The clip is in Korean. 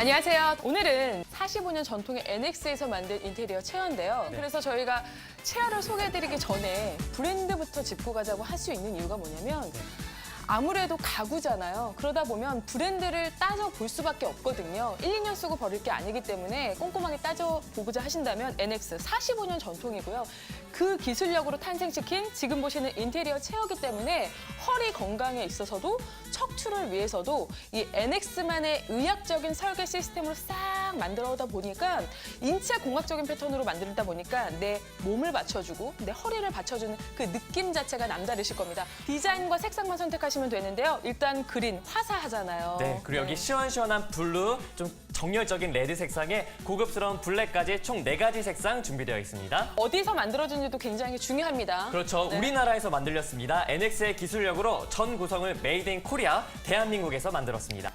안녕하세요. 오늘은 45년 전통의 NX에서 만든 인테리어 체어인데요. 네. 그래서 저희가 체어를 소개해드리기 전에 브랜드부터 짚고 가자고 할 수 있는 이유가 뭐냐면 아무래도 가구잖아요. 그러다 보면 브랜드를 따져 볼 수밖에 없거든요. 1, 2년 쓰고 버릴 게 아니기 때문에 꼼꼼하게 따져 보고자 하신다면 NX 45년 전통이고요. 그 기술력으로 탄생시킨 지금 보시는 인테리어 체어기 때문에 허리 건강에 있어서도 척추를 위해서도 이 NX만의 의학적인 설계 시스템으로 싹 만들어다 보니까 인체 공학적인 패턴으로 만들다 보니까 내 몸을 받쳐주고 내 허리를 받쳐주는 그 느낌 자체가 남다르실 겁니다. 디자인과 색상만 선택 하시면 되는데요. 일단 그린 화사하잖아요. 네, 그리고 여기 시원시원한 블루, 좀 정열적인 레드 색상에 고급스러운 블랙까지 총 네가지 색상 준비되어 있습니다. 어디서 만들어진지도 굉장히 중요합니다. 그렇죠. 네. 우리나라에서 만들렸습니다. NX의 기술력으로 전 구성을 메이드 인 코리아, 대한민국에서 만들었습니다.